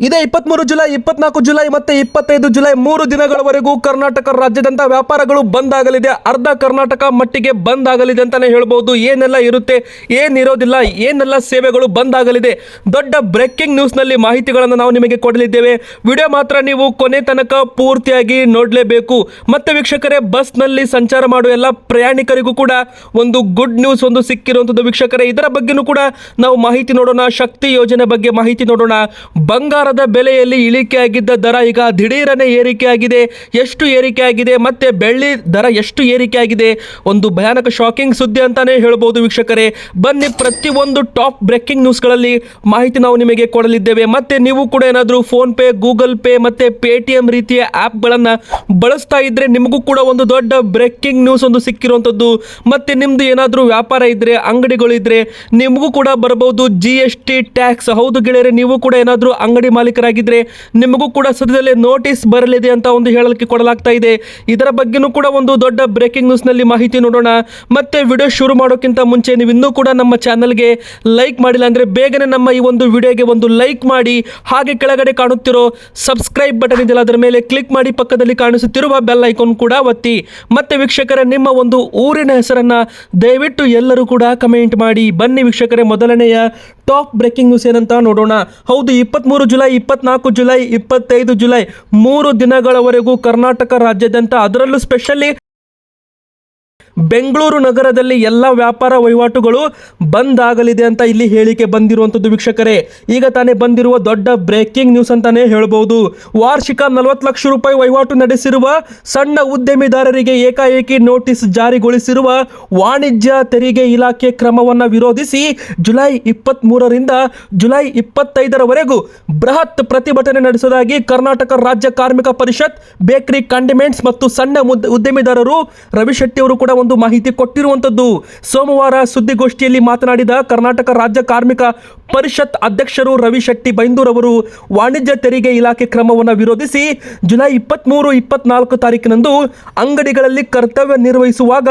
ಇದೇ ಇಪ್ಪತ್ಮೂರು ಜುಲೈ, ಇಪ್ಪತ್ನಾಲ್ಕು ಜುಲೈ ಮತ್ತೆ ಇಪ್ಪತ್ತೈದು ಜುಲೈ ಮೂರು ದಿನಗಳವರೆಗೂ ಕರ್ನಾಟಕ ರಾಜ್ಯದಂತ ವ್ಯಾಪಾರಗಳು ಬಂದ್ ಆಗಲಿದೆ ಅರ್ಧ ಕರ್ನಾಟಕ ಮಟ್ಟಿಗೆ ಬಂದ್ ಆಗಲಿದೆ ಅಂತಾನೆ ಹೇಳ್ಬೋದು. ಏನೆಲ್ಲ ಇರುತ್ತೆ ಏನಿರೋದಿಲ್ಲ ಏನೆಲ್ಲ ಸೇವೆಗಳು ಬಂದ್ ಆಗಲಿದೆ ದೊಡ್ಡ ಬ್ರೇಕಿಂಗ್ ನ್ಯೂಸ್ನಲ್ಲಿ ಮಾಹಿತಿಗಳನ್ನು ನಾವು ನಿಮಗೆ ಕೊಡಲಿದ್ದೇವೆ. ವಿಡಿಯೋ ಮಾತ್ರ ನೀವು ಕೊನೆ ತನಕ ಪೂರ್ತಿಯಾಗಿ ನೋಡಲೇಬೇಕು. ಮತ್ತೆ ವೀಕ್ಷಕರೇ ಬಸ್ನಲ್ಲಿ ಸಂಚಾರ ಮಾಡುವ ಎಲ್ಲ ಪ್ರಯಾಣಿಕರಿಗೂ ಕೂಡ ಒಂದು ಗುಡ್ ನ್ಯೂಸ್ ಒಂದು ಸಿಕ್ಕಿರುವಂಥದ್ದು ವೀಕ್ಷಕರೇ. ಇದರ ಬಗ್ಗೆನೂ ಕೂಡ ನಾವು ಮಾಹಿತಿ ನೋಡೋಣ. ಶಕ್ತಿ ಯೋಜನೆ ಬಗ್ಗೆ ಮಾಹಿತಿ ನೋಡೋಣ. ಬಂಗಾರದ ಬೆಲೆಯಲ್ಲಿ ಇಳಿಕೆ ಆಗಿದ್ದ ದರ ಈಗ ದಿಢೀರನೆ ಏರಿಕೆ ಆಗಿದೆ ಎಷ್ಟು ಏರಿಕೆ ಆಗಿದೆ ಮತ್ತೆ ಬೆಳ್ಳಿ ದರ ಎಷ್ಟು ಏರಿಕೆ ಆಗಿದೆ ಒಂದು ಭಯಾನಕ ಶಾಕಿಂಗ್ ಸುದ್ದಿ ಅಂತಾನೆ ಹೇಳ್ಬೋದು ವೀಕ್ಷಕರೇ. ಬನ್ನಿ ಪ್ರತಿಯೊಂದು ಟಾಪ್ ಬ್ರೇಕಿಂಗ್ ನ್ಯೂಸ್ಗಳಲ್ಲಿ ಮಾಹಿತಿ ನಾವು ನಿಮಗೆ ಕೊಡಲಿದ್ದೇವೆ. ಮತ್ತೆ ನೀವು ಕೂಡ ಏನಾದರೂ ಫೋನ್ ಪೇ ಗೂಗಲ್ ಪೇ ಮತ್ತೆ ಪೇಟಿಎಂ ರೀತಿಯ ಆ್ಯಪ್ಗಳನ್ನು ಬಳಸ್ತಾ ಇದ್ರೆ ನಿಮಗೂ ಕೂಡ ಒಂದು ದೊಡ್ಡ ಬ್ರೇಕಿಂಗ್ ನ್ಯೂಸ್ ಒಂದು ಸಿಕ್ಕಿರುವಂಥದ್ದು ಮತ್ತೆ ನಿಮ್ಮದು ಏನಾದರೂ ವ್ಯಾಪಾರ ಇದ್ದರೆ ಅಂಗಡಿಗಳು ಇದ್ರೆ ನಿಮಗೂ ಕೂಡ ಬರಬಹುದು ಜಿ ಎಸ್ ಟಿ ಟ್ಯಾಕ್ಸ್ ಹೌದು ಗೆಳೆಯರೆ, ನೀವು ಕೂಡ ಏನಾದರೂ ಅಂಗಡಿ ಮಾಲೀಕರಾಗಿದ್ರೆ ನಿಮಗೂ ಕೂಡ ಸದ್ಯದಲ್ಲೇ ನೋಟಿಸ್ ಬರಲಿದೆ ಅಂತ ಒಂದು ಹೇಳಲಿಕ್ಕೆ ಕೊಡಲಾಗ್ತಾ ಇದೆ. ಇದರ ಬಗ್ಗೆನೂ ಕೂಡ ಒಂದು ದೊಡ್ಡ ಬ್ರೇಕಿಂಗ್ ನ್ಯೂಸ್ನಲ್ಲಿ ಮಾಹಿತಿ ನೋಡೋಣ. ಮತ್ತೆ ವಿಡಿಯೋ ಶುರು ಮಾಡೋಕ್ಕಿಂತ ಮುಂಚೆ ನೀವು ಇನ್ನೂ ಕೂಡ ನಮ್ಮ ಚಾನಲ್ಗೆ ಲೈಕ್ ಮಾಡಿಲ್ಲ ಅಂದರೆ ಬೇಗನೆ ನಮ್ಮ ಈ ಒಂದು ವಿಡಿಯೋಗೆ ಒಂದು ಲೈಕ್ ಮಾಡಿ, ಹಾಗೆ ಕೆಳಗಡೆ ಕಾಣುತ್ತಿರೋ ಸಬ್ಸ್ಕ್ರೈಬ್ ಬಟನ್ ಇದೆಯಲ್ಲ ಅದರ ಮೇಲೆ ಕ್ಲಿಕ್ ಮಾಡಿ ಪಕ್ಕದಲ್ಲಿ ಕಾಣಿಸುತ್ತಿರುವ ಬೆಲ್ ಐಕಾನ್ ಕೂಡ ಒತ್ತಿ. ಮತ್ತೆ ವೀಕ್ಷಕರ, ನಿಮ್ಮ ಒಂದು ಊರಿನ ಹೆಸರನ್ನ ದಯವಿಟ್ಟು ಎಲ್ಲರೂ ಕೂಡ ಕಮೆಂಟ್ ಮಾಡಿ. ಬನ್ನಿ ವೀಕ್ಷಕರೇ, ಮೊದಲನೆಯ ಟಾಪ್ ಬ್ರೇಕಿಂಗ್ ನ್ಯೂಸ್ ಏನಂತ ನೋಡೋಣ. ಹೌದು ಇಪ್ಪತ್ತ್ಮೂರು ಜುಲೈ, ಇಪ್ಪತ್ನಾಲ್ಕು ಜುಲೈ, ಇಪ್ಪತ್ತೈದು ಜುಲೈ, ಮೂರು ದಿನಗಳವರೆಗೂ ಕರ್ನಾಟಕ ರಾಜ್ಯಾದ್ಯಂತ ಅದರಲ್ಲೂ ಸ್ಪೆಷಲಿ ಬೆಂಗಳೂರು ನಗರದಲ್ಲಿ ಎಲ್ಲ ವ್ಯಾಪಾರ ವಹಿವಾಟುಗಳು ಬಂದ್ ಆಗಲಿದೆ ಅಂತ ಇಲ್ಲಿ ಹೇಳಿಕೆ ಬಂದಿರುವಂಥದ್ದು ವೀಕ್ಷಕರೇ. ಈಗ ತಾನೇ ಬಂದಿರುವ ದೊಡ್ಡ ಬ್ರೇಕಿಂಗ್ ನ್ಯೂಸ್ ಅಂತಾನೆ ಹೇಳಬಹುದು ವಾರ್ಷಿಕ ನಲವತ್ತು ಲಕ್ಷ ರೂಪಾಯಿ ವಹಿವಾಟು ನಡೆಸಿರುವ ಸಣ್ಣ ಉದ್ಯಮಿದಾರರಿಗೆ ಏಕಾಏಕಿ ನೋಟಿಸ್ ಜಾರಿಗೊಳಿಸಿರುವ ವಾಣಿಜ್ಯ ತೆರಿಗೆ ಇಲಾಖೆ ಕ್ರಮವನ್ನು ವಿರೋಧಿಸಿ ಜುಲೈ ಇಪ್ಪತ್ತ್ ಮೂರರಿಂದ ಜುಲೈ ಇಪ್ಪತ್ತೈದರವರೆಗೂ ಬೃಹತ್ ಪ್ರತಿಭಟನೆ ನಡೆಸುವುದಾಗಿ ಕರ್ನಾಟಕ ರಾಜ್ಯ ಕಾರ್ಮಿಕ ಪರಿಷತ್, ಬೇಕರಿ ಕಂಡಿಮೆಂಟ್ಸ್ ಮತ್ತು ಸಣ್ಣ ಮುದ್- ಉದ್ಯಮಿದಾರರು ರವಿ ಶೆಟ್ಟಿ ಅವರು ಕೂಡ ಒಂದು ಮಾಹಿತಿ ಕೊಟ್ಟಿರುವಂಥದ್ದು. ಸೋಮವಾರ ಸುದ್ದಿಗೋಷ್ಠಿಯಲ್ಲಿ ಮಾತನಾಡಿದ ಕರ್ನಾಟಕ ರಾಜ್ಯ ಕಾರ್ಮಿಕ ಪರಿಷತ್ ಅಧ್ಯಕ್ಷರು ರವಿ ಶೆಟ್ಟಿ ಬೈಂದೂರ್ ಅವರು, ವಾಣಿಜ್ಯ ತೆರಿಗೆ ಇಲಾಖೆ ಕ್ರಮವನ್ನು ವಿರೋಧಿಸಿ ಜುಲೈ ಇಪ್ಪತ್ತ್ಮೂರು ಇಪ್ಪತ್ನಾಲ್ಕು ತಾರೀಕಿನಂದು ಅಂಗಡಿಗಳಲ್ಲಿ ಕರ್ತವ್ಯ ನಿರ್ವಹಿಸುವಾಗ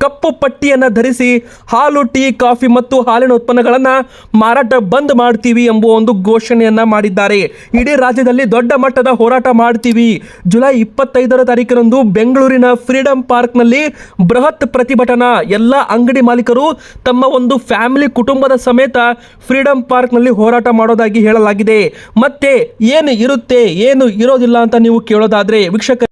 ಕಪ್ಪು ಪಟ್ಟಿಯನ್ನು ಧರಿಸಿ ಹಾಲು, ಟೀ, ಕಾಫಿ ಮತ್ತು ಹಾಲಿನ ಉತ್ಪನ್ನಗಳನ್ನು ಮಾರಾಟ ಬಂದ್ ಮಾಡ್ತೀವಿ ಎಂಬುವ ಒಂದು ಘೋಷಣೆಯನ್ನ ಮಾಡಿದ್ದಾರೆ ಇಡೀ ರಾಜ್ಯದಲ್ಲಿ ದೊಡ್ಡ ಮಟ್ಟದ ಹೋರಾಟ ಮಾಡ್ತೀವಿ ಜುಲೈ ಇಪ್ಪತ್ತೈದರ ತಾರೀಕಿನಂದು ಬೆಂಗಳೂರಿನ ಫ್ರೀಡಂ ಪಾರ್ಕ್ನಲ್ಲಿ ಬೃಹತ್ ಪ್ರತಿಭಟನಾ ಎಲ್ಲ ಅಂಗಡಿ ಮಾಲೀಕರು ತಮ್ಮ ಒಂದು ಫ್ಯಾಮಿಲಿ ಕುಟುಂಬದ ಸಮೇತ ಫ್ರೀಡಂ ಪಾರ್ಕ್ನಲ್ಲಿ ಹೋರಾಟ ಮಾಡೋದಾಗಿ ಹೇಳಲಾಗಿದೆ ಮತ್ತೆ ಏನು ಇರುತ್ತೆ, ಏನು ಇರೋದಿಲ್ಲ ಅಂತ ನೀವು ಕೇಳೋದಾದ್ರೆ ವೀಕ್ಷಕ.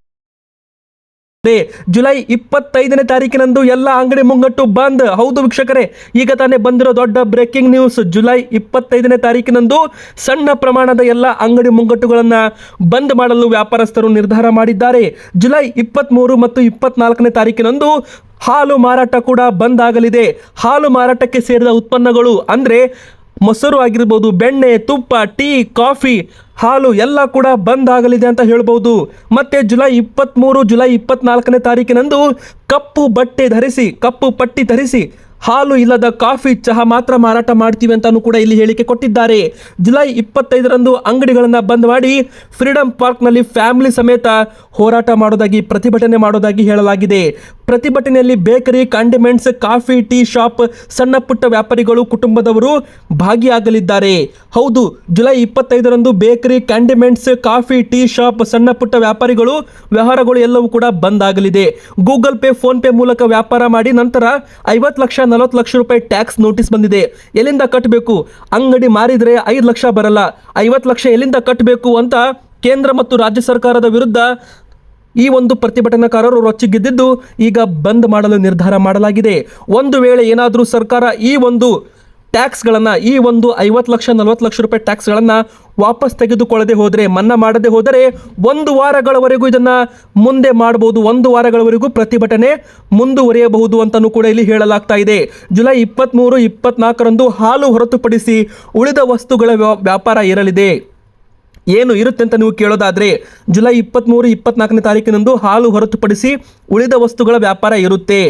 ಜುಲೈ ಇಪ್ಪತ್ತೈದನೇ ತಾರೀಕಿನಂದು ಎಲ್ಲ ಅಂಗಡಿ ಮುಂಗಟ್ಟು ಬಂದ್. ಹೌದು ವೀಕ್ಷಕರೇ, ಈಗ ತಾನೇ ಬಂದಿರೋ ದೊಡ್ಡ ಬ್ರೇಕಿಂಗ್ ನ್ಯೂಸ್ ಜುಲೈ ಇಪ್ಪತ್ತೈದನೇ ತಾರೀಕಿನಂದು ಸಣ್ಣ ಪ್ರಮಾಣದ ಎಲ್ಲ ಅಂಗಡಿ ಮುಂಗಟ್ಟುಗಳನ್ನು ಬಂದ್ ಮಾಡಲು ವ್ಯಾಪಾರಸ್ಥರು ನಿರ್ಧಾರ ಮಾಡಿದ್ದಾರೆ. ಜುಲೈ ಇಪ್ಪತ್ತ್ಮೂರು ಮತ್ತು ಇಪ್ಪತ್ನಾಲ್ಕನೇ ತಾರೀಕಿನಂದು ಹಾಲು ಮಾರಾಟ ಕೂಡ ಬಂದ್ ಆಗಲಿದೆ. ಹಾಲು ಮಾರಾಟಕ್ಕೆ ಸೇರಿದ ಉತ್ಪನ್ನಗಳು ಅಂದರೆ ಮೊಸರು ಆಗಿರ್ಬೋದು, ಬೆಣ್ಣೆ, ತುಪ್ಪ, ಟೀ, ಕಾಫಿ, ಹಾಲು ಎಲ್ಲ ಕೂಡ ಬಂದ್ ಆಗಲಿದೆ ಅಂತ ಹೇಳ್ಬೋದು. ಮತ್ತೆ ಜುಲೈ ಇಪ್ಪತ್ತ್ಮೂರು ಜುಲೈ ಇಪ್ಪತ್ನಾಲ್ಕನೇ ತಾರೀಕಿನಂದು ಕಪ್ಪು ಬಟ್ಟೆ ಧರಿಸಿ, ಕಪ್ಪು ಪಟ್ಟಿ ಧರಿಸಿ ಹಾಲು ಇಲ್ಲದ ಕಾಫಿ, ಚಹಾ ಮಾತ್ರ ಮಾರಾಟ ಮಾಡ್ತೀವಿ ಅಂತಾನು ಕೂಡ ಇಲ್ಲಿ ಹೇಳಿಕೆ ಕೊಟ್ಟಿದ್ದಾರೆ. ಜುಲೈ ಇಪ್ಪತ್ತೈದರಂದು ಅಂಗಡಿಗಳನ್ನು ಬಂದ್ ಮಾಡಿ ಫ್ರೀಡಂ ಪಾರ್ಕ್ನಲ್ಲಿ ಫ್ಯಾಮಿಲಿ ಸಮೇತ ಹೋರಾಟ ಮಾಡೋದಾಗಿ, ಪ್ರತಿಭಟನೆ ಮಾಡೋದಾಗಿ ಹೇಳಲಾಗಿದೆ. ಪ್ರತಿಭಟನೆಯಲ್ಲಿ bakery condiments coffee tea shop ಸಣ್ಣ ಪುಟ್ಟ ವ್ಯಾಪಾರಿಗಳು, ಕುಟುಂಬದವರು ಭಾಗಿಯಾಗಲಿದ್ದಾರೆ. ಹೌದು, ಜುಲೈ ಇಪ್ಪತ್ತೈದರಂದು bakery condiments coffee tea shop ಸಣ್ಣ ಪುಟ್ಟ ವ್ಯಾಪಾರಿಗಳು, ವ್ಯವಹಾರಗಳು ಎಲ್ಲವೂ ಕೂಡ ಬಂದ್ ಆಗಲಿದೆ. ಗೂಗಲ್ ಪೇ, ಫೋನ್ ಪೇ ಮೂಲಕ ವ್ಯಾಪಾರ ಮಾಡಿ ನಂತರ ಐವತ್ತು ಲಕ್ಷ, ನಲವತ್ತು ಲಕ್ಷ ರೂಪಾಯಿ ಟ್ಯಾಕ್ಸ್ ನೋಟಿಸ್ ಬಂದಿದೆ. ಎಲ್ಲಿಂದ ಕಟ್ಟಬೇಕು ಅಂಗಡಿ ಮಾರಿದರೆ ಐದು ಲಕ್ಷ ಬರಲ್ಲ. ಐವತ್ತು ಲಕ್ಷ ಎಲ್ಲಿಂದ ಕಟ್ಟಬೇಕು ಅಂತ ಕೇಂದ್ರ ಮತ್ತು ರಾಜ್ಯ ಸರ್ಕಾರದ ವಿರುದ್ಧ ಈ ಒಂದು ಪ್ರತಿಭಟನಾಕಾರರು ರೊಚ್ಚಿಗೆದ್ದಿದ್ದು ಈಗ ಬಂದ್ ಮಾಡಲು ನಿರ್ಧಾರ ಮಾಡಲಾಗಿದೆ. ಒಂದು ವೇಳೆ ಏನಾದರೂ ಸರ್ಕಾರ ಈ ಒಂದು ಟ್ಯಾಕ್ಸ್ಗಳನ್ನು, ಈ ಒಂದು ಐವತ್ತು ಲಕ್ಷ, ನಲವತ್ತು ಲಕ್ಷ ರೂಪಾಯಿ ಟ್ಯಾಕ್ಸ್ಗಳನ್ನು ವಾಪಸ್ ತೆಗೆದುಕೊಳ್ಳದೆ ಹೋದರೆ, ಮನ್ನಾ ಮಾಡದೆ ಹೋದರೆ ಒಂದು ವಾರಗಳವರೆಗೂ ಇದನ್ನು ಮುಂದೆ ಮಾಡಬಹುದು ಒಂದು ವಾರಗಳವರೆಗೂ ಪ್ರತಿಭಟನೆ ಮುಂದುವರಿಯಬಹುದು ಅಂತಲೂ ಕೂಡ ಇಲ್ಲಿ ಹೇಳಲಾಗ್ತಾ ಇದೆ. ಜುಲೈ ಇಪ್ಪತ್ತ್ಮೂರು ಇಪ್ಪತ್ನಾಲ್ಕರಂದು ಹಾಲು ಹೊರತುಪಡಿಸಿ ಉಳಿದ ವಸ್ತುಗಳ ವ್ಯಾ- ವ್ಯಾಪಾರ ಇರಲಿದೆ ಏನು ಇರುತ್ತೆ ಅಂತ ನೀವು ಕೇಳೋದಾದ್ರೆ ಜುಲೈ ಇಪ್ಪತ್ತ್ಮೂರು ಇಪ್ಪತ್ನಾಲ್ಕನೇ ತಾರೀಕಿನಂದು ಹಾಲು ಹೊರತುಪಡಿಸಿ ಉಳಿದ ವಸ್ತುಗಳ ವ್ಯಾಪಾರ ಇರುತ್ತೆ.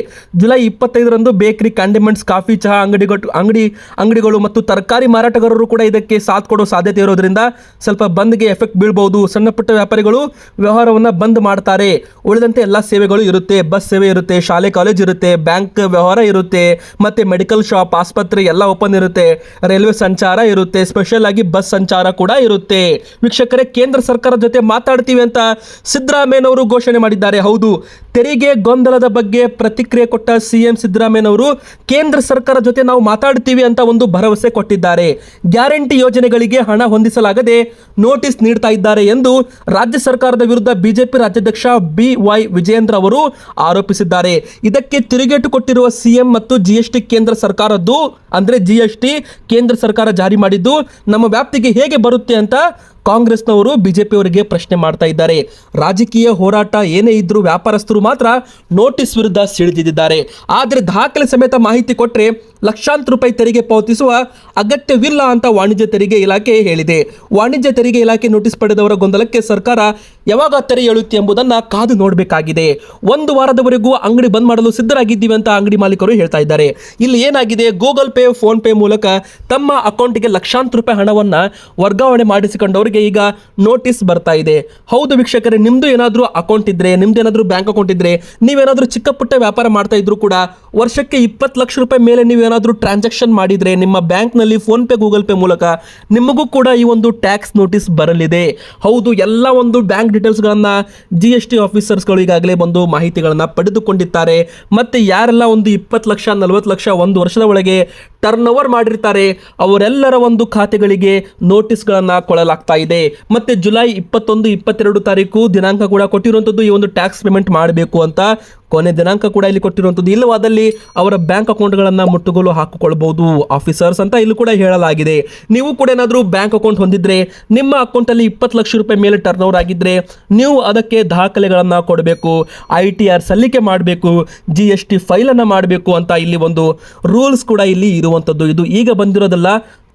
ಜುಲೈ ಇಪ್ಪತ್ತೈದರಂದು ಬೇಕರಿ ಕ್ಯಾಂಡಿಮೆಂಟ್ಸ್ ಕಾಫಿ, ಚಹಾ ಅಂಗಡಿಗಳು ಅಂಗಡಿ ಅಂಗಡಿಗಳು ಮತ್ತು ತರಕಾರಿ ಮಾರಾಟಗಾರರು ಕೂಡ ಇದಕ್ಕೆ ಸಾಥ್ ಕೊಡೋ ಸಾಧ್ಯತೆ ಇರೋದ್ರಿಂದ ಸ್ವಲ್ಪ ಬಂದ್ಗೆ ಎಫೆಕ್ಟ್ ಬೀಳ್ಬೋದು. ಸಣ್ಣ ಪುಟ್ಟ ವ್ಯಾಪಾರಿಗಳು ವ್ಯವಹಾರವನ್ನು ಬಂದ್ ಮಾಡ್ತಾರೆ. ಉಳಿದಂತೆ ಎಲ್ಲ ಸೇವೆಗಳು ಇರುತ್ತೆ. ಬಸ್ ಸೇವೆ ಇರುತ್ತೆ, ಶಾಲೆ, ಕಾಲೇಜ್ ಇರುತ್ತೆ, ಬ್ಯಾಂಕ್ ವ್ಯವಹಾರ ಇರುತ್ತೆ, ಮತ್ತೆ ಮೆಡಿಕಲ್ ಶಾಪ್, ಆಸ್ಪತ್ರೆ ಎಲ್ಲ ಓಪನ್ ಇರುತ್ತೆ. ರೈಲ್ವೆ ಸಂಚಾರ ಇರುತ್ತೆ. ಸ್ಪೆಷಲ್ ಆಗಿ ಬಸ್ ಸಂಚಾರ ಕೂಡ ಇರುತ್ತೆ. ವೀಕ್ಷಕರೇ, ಕೇಂದ್ರ ಸರ್ಕಾರದ ಜೊತೆ ಮಾತಾಡ್ತೀವಿ ಅಂತ ಸಿದ್ದರಾಮಯ್ಯನವರು ಘೋಷಣೆ ಮಾಡಿದ್ದಾರೆ. ಹೌದು, ತೆರಿಗೆ ಗೊಂದಲದ ಬಗ್ಗೆ ಪ್ರತಿಕ್ರಿಯೆ ಕೊಟ್ಟ ಸಿಎಂ ಸಿದ್ದರಾಮಯ್ಯನವರು ಕೇಂದ್ರ ಸರ್ಕಾರ ಜೊತೆ ನಾವು ಮಾತಾಡ್ತೀವಿ ಅಂತ ಒಂದು ಭರವಸೆ ಕೊಟ್ಟಿದ್ದಾರೆ. ಗ್ಯಾರಂಟಿ ಯೋಜನೆಗಳಿಗೆ ಹಣ ಹೊಂದಿಸಲಾಗದೆ ನೋಟಿಸ್ ನೀಡ್ತಾ ಇದ್ದಾರೆ ಎಂದು ರಾಜ್ಯ ಸರ್ಕಾರದ ವಿರುದ್ಧ ಬಿಜೆಪಿ ರಾಜ್ಯಾಧ್ಯಕ್ಷ ಬಿ ವೈ ವಿಜಯೇಂದ್ರ ಅವರು ಆರೋಪಿಸಿದ್ದಾರೆ. ಇದಕ್ಕೆ ತಿರುಗೇಟು ಕೊಟ್ಟಿರುವ ಸಿಎಂ ಮತ್ತು ಜಿಎಸ್ಟಿ ಕೇಂದ್ರ ಸರ್ಕಾರದ್ದು ಅಂದ್ರೆ ಟಿ ಕೇಂದ್ರ ಸರ್ಕಾರ ಜಾರಿ ಮಾಡಿದ್ದು ನಮ್ಮ ವ್ಯಾಪ್ತಿಗೆ ಹೇಗೆ ಬರುತ್ತೆ ಅಂತ ಕಾಂಗ್ರೆಸ್ನವರು ಬಿಜೆಪಿಯವರಿಗೆ ಪ್ರಶ್ನೆ ಮಾಡ್ತಾ ಇದ್ದಾರೆ. ರಾಜಕೀಯ ಹೋರಾಟ ಏನೇ ಇದ್ರೂ ವ್ಯಾಪಾರಸ್ಥರು ಮಾತ್ರ ನೋಟಿಸ್ ವಿರುದ್ಧ ಸಿಡಿದಿದ್ದಾರೆ. ಆದರೆ ದಾಖಲೆ ಸಮೇತ ಮಾಹಿತಿ ಕೊಟ್ಟರೆ ಲಕ್ಷಾಂತರ ರೂಪಾಯಿ ತೆರಿಗೆ ಪಾವತಿಸುವ ಅಗತ್ಯವಿಲ್ಲ ಅಂತ ವಾಣಿಜ್ಯ ತೆರಿಗೆ ಇಲಾಖೆ ಹೇಳಿದೆ. ವಾಣಿಜ್ಯ ತೆರಿಗೆ ಇಲಾಖೆ ನೋಟಿಸ್ ಪಡೆದವರ ಗೊಂದಲಕ್ಕೆ ಸರ್ಕಾರ ಯಾವಾಗ ತೆರೆ ಹೇಳುತ್ತೆ ಎಂಬುದನ್ನು ಕಾದು ನೋಡಬೇಕಾಗಿದೆ. ಒಂದು ವಾರದವರೆಗೂ ಅಂಗಡಿ ಬಂದ್ ಮಾಡಲು ಸಿದ್ಧರಾಗಿದ್ದೀವಿ ಅಂತ ಅಂಗಡಿ ಮಾಲೀಕರು ಹೇಳ್ತಾ ಇದ್ದಾರೆ. ಇಲ್ಲಿ ಏನಾಗಿದೆ? ಗೂಗಲ್ ಪೇ, ಫೋನ್ ಪೇ ಮೂಲಕ ತಮ್ಮ ಅಕೌಂಟ್ಗೆ ಲಕ್ಷಾಂತರ ರೂಪಾಯಿ ಹಣವನ್ನು ವರ್ಗಾವಣೆ ಮಾಡಿಸಿಕೊಂಡವರಿಗೆ ಈಗ ನೋಟಿಸ್ ಬರ್ತಾ ಇದೆ. ಹೌದು ವೀಕ್ಷಕರೇ ನಿಮ್ಮದು ಏನಾದರೂ ಅಕೌಂಟ್ ಇದ್ದರೆ ನಿಮ್ದು ಏನಾದರೂ ಬ್ಯಾಂಕ್ ಅಕೌಂಟ್ ಇದ್ರೆ, ನೀವೇನಾದರೂ ಚಿಕ್ಕ ಪುಟ್ಟ ವ್ಯಾಪಾರ ಮಾಡ್ತಾ ಇದ್ರು ಕೂಡ ವರ್ಷಕ್ಕೆ ಇಪ್ಪತ್ತು ಲಕ್ಷ ರೂಪಾಯಿ ಮೇಲೆ ನೀವೇನಾದರೂ ಟ್ರಾನ್ಸಾಕ್ಷನ್ ಮಾಡಿದರೆ ನಿಮ್ಮ ಬ್ಯಾಂಕ್ನಲ್ಲಿ ಫೋನ್ ಪೇ ಗೂಗಲ್ ಪೇ ಮೂಲಕ ನಿಮಗೂ ಕೂಡ ಈ ಒಂದು ಟ್ಯಾಕ್ಸ್ ನೋಟಿಸ್ ಬರಲಿದೆ. ಹೌದು, ಎಲ್ಲ ಒಂದು ಬ್ಯಾಂಕ್ ಡೀಟೇಲ್ಸ್ಗಳನ್ನು ಜಿ ಎಸ್ ಟಿ ಆಫೀಸರ್ಸ್ಗಳು ಈಗಾಗಲೇ ಬಂದು ಮಾಹಿತಿಗಳನ್ನು ಪಡೆದುಕೊಂಡಿದ್ದಾರೆ. ಮತ್ತು ಯಾರೆಲ್ಲ ಒಂದು ಇಪ್ಪತ್ತು ಲಕ್ಷ, ನಲವತ್ತು ಲಕ್ಷ, ಒಂದು ವರ್ಷದ ಒಳಗೆ ಟರ್ನ್ ಓವರ್ ಮಾಡಿರ್ತಾರೆ. ಅವರೆಲ್ಲರ ಒಂದು ಖಾತೆಗಳಿಗೆ ನೋಟಿಸ್ಗಳನ್ನು ಕೊಡಲಾಗ್ತಾ ಇದೆ. ಮತ್ತೆ ಜುಲೈ ಇಪ್ಪತ್ತೊಂದು, ಇಪ್ಪತ್ತೆರಡು ತಾರೀಕು ದಿನಾಂಕ ಕೂಡ ಕೊಟ್ಟಿರುವಂಥದ್ದು ಈ ಒಂದು ಟ್ಯಾಕ್ಸ್ ಪೇಮೆಂಟ್ ಮಾಡಬೇಕು ಅಂತ ಕೊನೆ ದಿನಾಂಕ ಕೂಡ ಇಲ್ಲಿ ಕೊಟ್ಟಿರುವಂಥದ್ದು. ಇಲ್ಲವಾದಲ್ಲಿ ಅವರ ಬ್ಯಾಂಕ್ ಅಕೌಂಟ್ಗಳನ್ನು ಮುಟ್ಟುಗೋಲು ಹಾಕಿಕೊಳ್ಬಹುದು. ಆಫೀಸರ್ಸ್ ಅಂತ ಇಲ್ಲಿ ಕೂಡ ಹೇಳಲಾಗಿದೆ. ನೀವು ಕೂಡ ಏನಾದರೂ ಬ್ಯಾಂಕ್ ಅಕೌಂಟ್ ಹೊಂದಿದ್ರೆ, ನಿಮ್ಮ ಅಕೌಂಟಲ್ಲಿ ಇಪ್ಪತ್ತು ಲಕ್ಷ ರೂಪಾಯಿ ಮೇಲೆ ಟರ್ನ್ ಓವರ್ ಆಗಿದ್ರೆ, ನೀವು ಅದಕ್ಕೆ ದಾಖಲೆಗಳನ್ನು ಕೊಡಬೇಕು. ಐ ಟಿ ಆರ್ ಸಲ್ಲಿಕೆ ಮಾಡಬೇಕು. ಜಿ ಎಸ್ ಟಿ ಫೈಲನ್ನು ಮಾಡಬೇಕು ಅಂತ ಇಲ್ಲಿ ಒಂದು ರೂಲ್ಸ್ ಕೂಡ ಇಲ್ಲಿ ಇರುವಂಥದ್ದು ಇದು ಈಗ ಬಂದಿರೋದಲ್ಲ,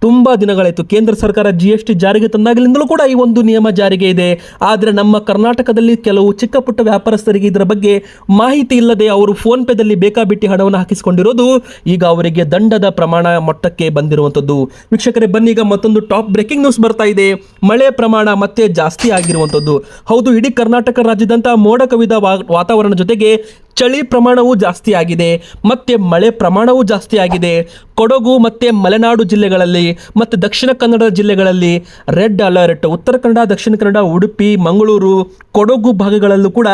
ತುಂಬ ದಿನಗಳಾಯಿತು. ಕೇಂದ್ರ ಸರ್ಕಾರ ಜಿ ಎಸ್ ಟಿ ಜಾರಿಗೆ ತಂದಾಗಲಿಂದಲೂ ಕೂಡ ಈ ಒಂದು ನಿಯಮ ಜಾರಿಗೆ ಇದೆ. ಆದರೆ ನಮ್ಮ ಕರ್ನಾಟಕದಲ್ಲಿ ಕೆಲವು ಚಿಕ್ಕ ಪುಟ್ಟ ವ್ಯಾಪಾರಸ್ಥರಿಗೆ ಇದರ ಬಗ್ಗೆ ಮಾಹಿತಿ ಇಲ್ಲದೆ ಅವರು ಫೋನ್ ಪೇದಲ್ಲಿ ಬೇಕಾಬಿಟ್ಟಿ ಹಣವನ್ನು ಹಾಕಿಸಿಕೊಂಡಿರೋದು ಈಗ ಅವರಿಗೆ ದಂಡದ ಪ್ರಮಾಣ ಮಟ್ಟಕ್ಕೆ ಬಂದಿರುವಂಥದ್ದು. ವೀಕ್ಷಕರೇ, ಬನ್ನಿ, ಈಗ ಮತ್ತೊಂದು ಟಾಪ್ ಬ್ರೇಕಿಂಗ್ ನ್ಯೂಸ್ ಬರ್ತಾ ಇದೆ. ಮಳೆ ಪ್ರಮಾಣ ಮತ್ತೆ ಜಾಸ್ತಿ ಆಗಿರುವಂಥದ್ದು. ಹೌದು, ಇಡೀ ಕರ್ನಾಟಕ ರಾಜ್ಯದಂತ ಮೋಡ ಕವಿದ ವಾತಾವರಣ ಜೊತೆಗೆ ಚಳಿ ಪ್ರಮಾಣವೂ ಜಾಸ್ತಿ ಆಗಿದೆ, ಮತ್ತೆ ಮಳೆ ಪ್ರಮಾಣವೂ ಜಾಸ್ತಿ ಆಗಿದೆ. ಕೊಡಗು ಮತ್ತೆ ಮಲೆನಾಡು ಜಿಲ್ಲೆಗಳಲ್ಲಿ ಮತ್ತು ದಕ್ಷಿಣ ಕನ್ನಡ ಜಿಲ್ಲೆಗಳಲ್ಲಿ ರೆಡ್ ಅಲರ್ಟ್. ಉತ್ತರ ಕನ್ನಡ, ದಕ್ಷಿಣ ಕನ್ನಡ, ಉಡುಪಿ, ಮಂಗಳೂರು, ಕೊಡಗು ಭಾಗಗಳಲ್ಲೂ ಕೂಡ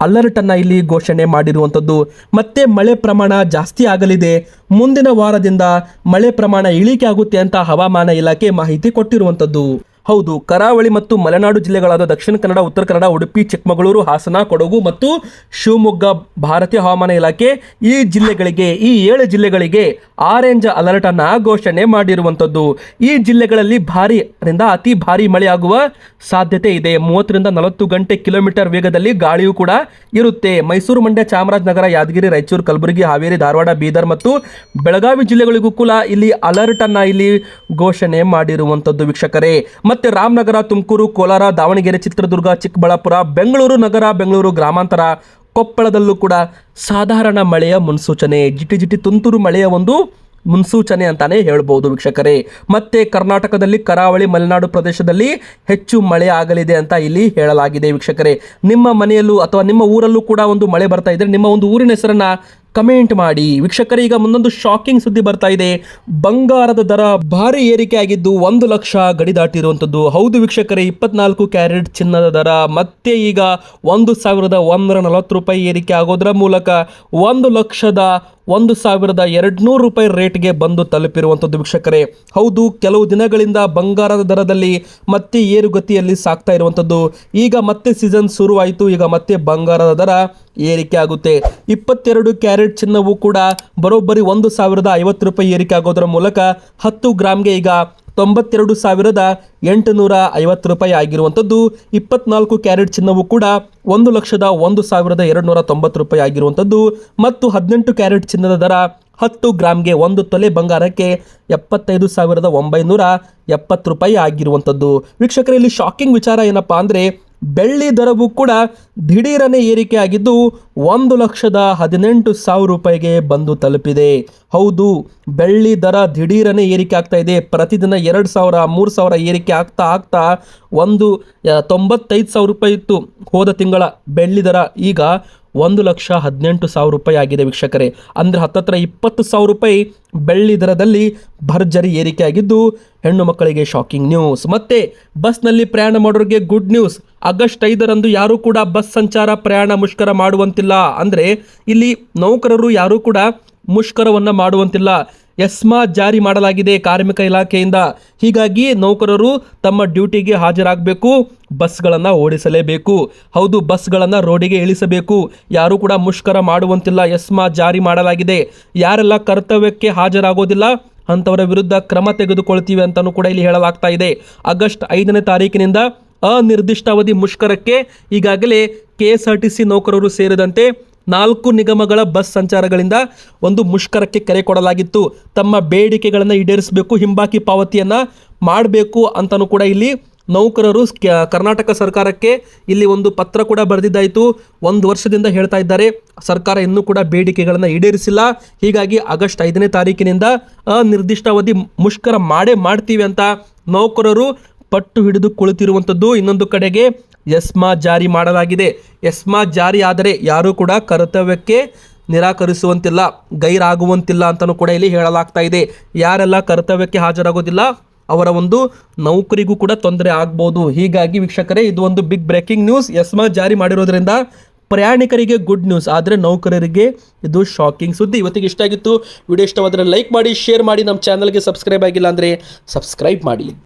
ಅಲರ್ಟನ್ನು ಇಲ್ಲಿ ಘೋಷಣೆ ಮಾಡಿರುವಂಥದ್ದು. ಮತ್ತೆ ಮಳೆ ಪ್ರಮಾಣ ಜಾಸ್ತಿ ಆಗಲಿದೆ. ಮುಂದಿನ ವಾರದಿಂದ ಮಳೆ ಪ್ರಮಾಣ ಇಳಿಕೆ ಆಗುತ್ತೆ ಅಂತ ಹವಾಮಾನ ಇಲಾಖೆ ಮಾಹಿತಿ ಕೊಟ್ಟಿರುವಂಥದ್ದು. ಹೌದು, ಕರಾವಳಿ ಮತ್ತು ಮಲೆನಾಡು ಜಿಲ್ಲೆಗಳಾದ ದಕ್ಷಿಣ ಕನ್ನಡ, ಉತ್ತರ ಕನ್ನಡ, ಉಡುಪಿ, ಚಿಕ್ಕಮಗಳೂರು, ಹಾಸನ, ಕೊಡಗು ಮತ್ತು ಶಿವಮೊಗ್ಗ ಭಾರತೀಯ ಹವಾಮಾನ ಇಲಾಖೆ ಈ ಜಿಲ್ಲೆಗಳಿಗೆ, ಈ ಏಳು ಜಿಲ್ಲೆಗಳಿಗೆ ಆರೆಂಜ್ ಅಲರ್ಟ್ ಅನ್ನು ಘೋಷಣೆ ಮಾಡಿರುವಂಥದ್ದು. ಈ ಜಿಲ್ಲೆಗಳಲ್ಲಿ ಭಾರಿಯಿಂದ ಅತಿ ಭಾರಿ ಮಳೆಯಾಗುವ ಸಾಧ್ಯತೆ ಇದೆ. ಮೂವತ್ತರಿಂದ ನಲವತ್ತು ಗಂಟೆ ಕಿಲೋಮೀಟರ್ ವೇಗದಲ್ಲಿ ಗಾಳಿಯೂ ಕೂಡ ಇರುತ್ತೆ. ಮೈಸೂರು ಮಂಡ್ಯ, ಚಾಮರಾಜನಗರ, ಯಾದಗಿರಿ, ರಾಯಚೂರು, ಕಲಬುರಗಿ, ಹಾವೇರಿ, ಧಾರವಾಡ, ಬೀದರ್ ಮತ್ತು ಬೆಳಗಾವಿ ಜಿಲ್ಲೆಗಳಿಗೂ ಕೂಡ ಇಲ್ಲಿ ಅಲರ್ಟ್ ಅನ್ನ ಇಲ್ಲಿ ಘೋಷಣೆ ಮಾಡಿರುವಂಥದ್ದು ವೀಕ್ಷಕರೇ. ಮತ್ತೆ ರಾಮನಗರ, ತುಮಕೂರು, ಕೋಲಾರ, ದಾವಣಗೆರೆ, ಚಿತ್ರದುರ್ಗ, ಚಿಕ್ಕಬಳ್ಳಾಪುರ, ಬೆಂಗಳೂರು ನಗರ, ಬೆಂಗಳೂರು ಗ್ರಾಮಾಂತರ ಕೊಪ್ಪಳದಲ್ಲೂ ಕೂಡ ಸಾಧಾರಣ ಮಳೆಯ ಮುನ್ಸೂಚನೆ, ಜಿಟಿ ಜಿಟಿ ತುಂತುರು ಮಳೆಯ ಒಂದು ಮುನ್ಸೂಚನೆ ಅಂತಾನೆ ಹೇಳ್ಬೋದು ವೀಕ್ಷಕರೇ. ಮತ್ತೆ ಕರ್ನಾಟಕದಲ್ಲಿ ಕರಾವಳಿ ಮಲೆನಾಡು ಪ್ರದೇಶದಲ್ಲಿ ಹೆಚ್ಚು ಮಳೆ ಆಗಲಿದೆ ಅಂತ ಇಲ್ಲಿ ಹೇಳಲಾಗಿದೆ ವೀಕ್ಷಕರೇ. ನಿಮ್ಮ ಮನೆಯಲ್ಲೂ ಅಥವಾ ನಿಮ್ಮ ಊರಲ್ಲೂ ಕೂಡ ಒಂದು ಮಳೆ ಬರ್ತಾ ಇದ್ರೆ ನಿಮ್ಮ ಒಂದು ಊರಿನ ಹೆಸರನ್ನ ಕಮೆಂಟ್ ಮಾಡಿ. ವೀಕ್ಷಕರೇ, ಈಗ ಮುಂದೊಂದು ಶಾಕಿಂಗ್ ಸುದ್ದಿ ಬರ್ತಾ ಇದೆ. ಬಂಗಾರದ ದರ ಭಾರಿ ಏರಿಕೆ ಆಗಿದ್ದು ಒಂದು ಲಕ್ಷ ಗಡಿ ದಾಟಿರುವಂಥದ್ದು. ಹೌದು ವೀಕ್ಷಕರೇ, ಇಪ್ಪತ್ನಾಲ್ಕು ಕ್ಯಾರೆಟ್ ಚಿನ್ನದ ದರ, ಮತ್ತೆ ಈಗ ಒಂದು ಸಾವಿರದ ಒಂದರ ನಲವತ್ತು ರೂಪಾಯಿ ಏರಿಕೆ ಆಗೋದ್ರ ಮೂಲಕ ಒಂದು ಲಕ್ಷದ ಒಂದು ಸಾವಿರದ ಎರಡುನೂರು ರೂಪಾಯಿ ರೇಟ್ಗೆ ಬಂದು ತಲುಪಿರುವಂಥದ್ದು ವೀಕ್ಷಕರೇ. ಹೌದು, ಕೆಲವು ದಿನಗಳಿಂದ ಬಂಗಾರದ ದರದಲ್ಲಿ ಮತ್ತೆ ಏರುಗತಿಯಲ್ಲಿ ಸಾಕ್ತಾ ಇರುವಂಥದ್ದು. ಈಗ ಮತ್ತೆ ಸೀಸನ್ ಶುರುವಾಯಿತು, ಈಗ ಮತ್ತೆ ಬಂಗಾರದ ದರ ಏರಿಕೆ ಆಗುತ್ತೆ. ಇಪ್ಪತ್ತೆರಡು ಕ್ಯಾರೆಟ್ ಚಿನ್ನವು ಕೂಡ ಬರೋಬ್ಬರಿ ಒಂದು ಸಾವಿರದ ಐವತ್ತು ರೂಪಾಯಿ ಏರಿಕೆ ಆಗೋದರ ಮೂಲಕ ಹತ್ತು ಗ್ರಾಮ್ಗೆ ಈಗ ತೊಂಬತ್ತೆರಡು ಸಾವಿರದ ಎಂಟುನೂರ ಐವತ್ತು ರೂಪಾಯಿ ಆಗಿರುವಂಥದ್ದು. ಇಪ್ಪತ್ನಾಲ್ಕು ಕ್ಯಾರೆಟ್ ಚಿನ್ನವು ಕೂಡ ಒಂದು ಲಕ್ಷದ ಒಂದು ಸಾವಿರದ ಎರಡು ನೂರ ತೊಂಬತ್ತು ರೂಪಾಯಿ ಆಗಿರುವಂಥದ್ದು. ಮತ್ತು ಹದಿನೆಂಟು ಕ್ಯಾರೆಟ್ ಚಿನ್ನದ ದರ ಹತ್ತು ಗ್ರಾಮ್ಗೆ ಒಂದು ತೊಲೆ ಬಂಗಾರಕ್ಕೆ ಎಪ್ಪತ್ತೈದು ಸಾವಿರದ ಒಂಬೈನೂರ ಎಪ್ಪತ್ತು ರೂಪಾಯಿ ಆಗಿರುವಂಥದ್ದು. ವೀಕ್ಷಕರಲ್ಲಿ ಶಾಕಿಂಗ್ ವಿಚಾರ ಏನಪ್ಪಾ ಅಂದರೆ ಬೆಳ್ಳಿ ದರವು ಕೂಡ ದಿಢೀರನೆ ಏರಿಕೆ ಆಗಿದ್ದು ಒಂದು ಲಕ್ಷದ ಹದಿನೆಂಟು ಸಾವಿರ ರೂಪಾಯಿಗೆ ಬಂದು ತಲುಪಿದೆ. ಹೌದು, ಬೆಳ್ಳಿ ದರ ದಿಢೀರನೆ ಏರಿಕೆ ಆಗ್ತಾ ಇದೆ. ಪ್ರತಿದಿನ ಎರಡು ಸಾವಿರ, ಮೂರು ಸಾವಿರ ಏರಿಕೆ ಆಗ್ತಾ ಆಗ್ತಾ ಒಂದು ತೊಂಬತ್ತೈದು ಸಾವಿರ ರೂಪಾಯಿ ಇತ್ತು. ಹೋದ ತಿಂಗಳ ಬೆಳ್ಳಿ ದರ ಈಗ ಒಂದು ಲಕ್ಷ ಹದಿನೆಂಟು ಸಾವಿರ ರೂಪಾಯಿ ಆಗಿದೆ ವೀಕ್ಷಕರೇ. ಅಂದರೆ ಹತ್ತತ್ರ ಇಪ್ಪತ್ತು ಸಾವಿರ ರೂಪಾಯಿ ಬೆಳ್ಳಿ ದರದಲ್ಲಿ ಭರ್ಜರಿ ಏರಿಕೆ ಆಗಿದ್ದು ಹೆಣ್ಣು ಮಕ್ಕಳಿಗೆ ಶಾಕಿಂಗ್ ನ್ಯೂಸ್ ಮತ್ತೆ ಬಸ್ನಲ್ಲಿ ಪ್ರಯಾಣ ಮಾಡೋರಿಗೆ ಗುಡ್ ನ್ಯೂಸ್ ಆಗಸ್ಟ್ ಐದರಂದು ಯಾರೂ ಕೂಡ ಬಸ್ ಸಂಚಾರ ಪ್ರಯಾಣ ಮುಷ್ಕರ ಮಾಡುವಂತಿಲ್ಲ. ಅಂದರೆ ಇಲ್ಲಿ ನೌಕರರು ಯಾರೂ ಕೂಡ ಮುಷ್ಕರವನ್ನು ಮಾಡುವಂತಿಲ್ಲ. ಎಸ್ಮಾ ಜಾರಿ ಮಾಡಲಾಗಿದೆ ಕಾರ್ಮಿಕ ಇಲಾಖೆಯಿಂದ. ಹೀಗಾಗಿ ನೌಕರರು ತಮ್ಮ ಡ್ಯೂಟಿಗೆ ಹಾಜರಾಗಬೇಕು, ಬಸ್ಗಳನ್ನು ಓಡಿಸಲೇಬೇಕು. ಹೌದು, ಬಸ್ಗಳನ್ನು ರೋಡಿಗೆ ಇಳಿಸಬೇಕು. ಯಾರೂ ಕೂಡ ಮುಷ್ಕರ ಮಾಡುವಂತಿಲ್ಲ, ಎಸ್ಮಾ ಜಾರಿ ಮಾಡಲಾಗಿದೆ. ಯಾರೆಲ್ಲ ಕರ್ತವ್ಯಕ್ಕೆ ಹಾಜರಾಗೋದಿಲ್ಲ, ಅಂಥವರ ವಿರುದ್ಧ ಕ್ರಮ ತೆಗೆದುಕೊಳ್ತೀವಿ ಅಂತಲೂ ಕೂಡ ಇಲ್ಲಿ ಹೇಳಲಾಗ್ತಾ ಇದೆ. ಆಗಸ್ಟ್ ಐದನೇ ತಾರೀಕಿನಿಂದ ಅನಿರ್ದಿಷ್ಟಾವಧಿ ಮುಷ್ಕರಕ್ಕೆ ಈಗಾಗಲೇ K S R T C ನೌಕರರು ಸೇರಿದಂತೆ ನಾಲ್ಕು ನಿಗಮಗಳ ಬಸ್ ಸಂಚಾರಗಳಿಂದ ಒಂದು ಮುಷ್ಕರಕ್ಕೆ ಕರೆ ಕೊಡಲಾಗಿತ್ತು. ತಮ್ಮ ಬೇಡಿಕೆಗಳನ್ನು ಈಡೇರಿಸಬೇಕು, ಹಿಂಬಾಕಿ ಪಾವತಿಯನ್ನು ಮಾಡಬೇಕು ಅಂತಲೂ ಕೂಡ ಇಲ್ಲಿ ನೌಕರರು ಕರ್ನಾಟಕ ಸರ್ಕಾರಕ್ಕೆ ಇಲ್ಲಿ ಒಂದು ಪತ್ರ ಕೂಡ ಬರೆದಿದ್ದಾಯಿತು. ಒಂದು ವರ್ಷದಿಂದ ಹೇಳ್ತಾ ಇದ್ದಾರೆ. ಸರ್ಕಾರ ಇನ್ನೂ ಕೂಡ ಬೇಡಿಕೆಗಳನ್ನು ಈಡೇರಿಸಿಲ್ಲ. ಹೀಗಾಗಿ ಆಗಸ್ಟ್ ಐದನೇ ತಾರೀಕಿನಿಂದ ಅನಿರ್ದಿಷ್ಟಾವಧಿ ಮುಷ್ಕರ ಮಾಡೇ ಮಾಡ್ತೀವಿ ಅಂತ ನೌಕರರು ಪಟ್ಟು ಹಿಡಿದು ಕುಳಿತಿರುವಂಥದ್ದು. ಇನ್ನೊಂದು ಕಡೆಗೆ ಎಸ್ಮಾ ಜಾರಿ ಮಾಡಲಾಗಿದೆ. ಎಸ್ಮಾ ಜಾರಿ ಆದರೆ ಯಾರೂ ಕೂಡ ಕರ್ತವ್ಯಕ್ಕೆ ನಿರಾಕರಿಸುವಂತಿಲ್ಲ, ಗೈರಾಗುವಂತಿಲ್ಲ ಅಂತಲೂ ಕೂಡ ಇಲ್ಲಿ ಹೇಳಲಾಗ್ತಾ ಇದೆ. ಯಾರೆಲ್ಲ ಕರ್ತವ್ಯಕ್ಕೆ ಹಾಜರಾಗೋದಿಲ್ಲ, ಅವರ ಒಂದು ನೌಕರಿಗೂ ಕೂಡ ತೊಂದರೆ ಆಗ್ಬೋದು. ಹೀಗಾಗಿ ವೀಕ್ಷಕರೇ, ಇದು ಒಂದು ಬಿಗ್ ಬ್ರೇಕಿಂಗ್ ನ್ಯೂಸ್ ಎಸ್ಮಾ ಜಾರಿ ಮಾಡಿರೋದ್ರಿಂದ ಪ್ರಯಾಣಿಕರಿಗೆ ಗುಡ್ ನ್ಯೂಸ್ ಆದರೆ ನೌಕರರಿಗೆ ಇದು ಶಾಕಿಂಗ್ ಸುದ್ದಿ. ಇವತ್ತಿಗೆ ಇಷ್ಟ ಆಗಿತ್ತು, ವಿಡಿಯೋ ಇಷ್ಟವಾದರೆ ಲೈಕ್ ಮಾಡಿ ಶೇರ್ ಮಾಡಿ. ನಮ್ಮ ಚಾನಲ್ಗೆ ಸಬ್ಸ್ಕ್ರೈಬ್ ಆಗಿಲ್ಲ ಅಂದರೆ ಸಬ್ಸ್ಕ್ರೈಬ್ ಮಾಡಿ.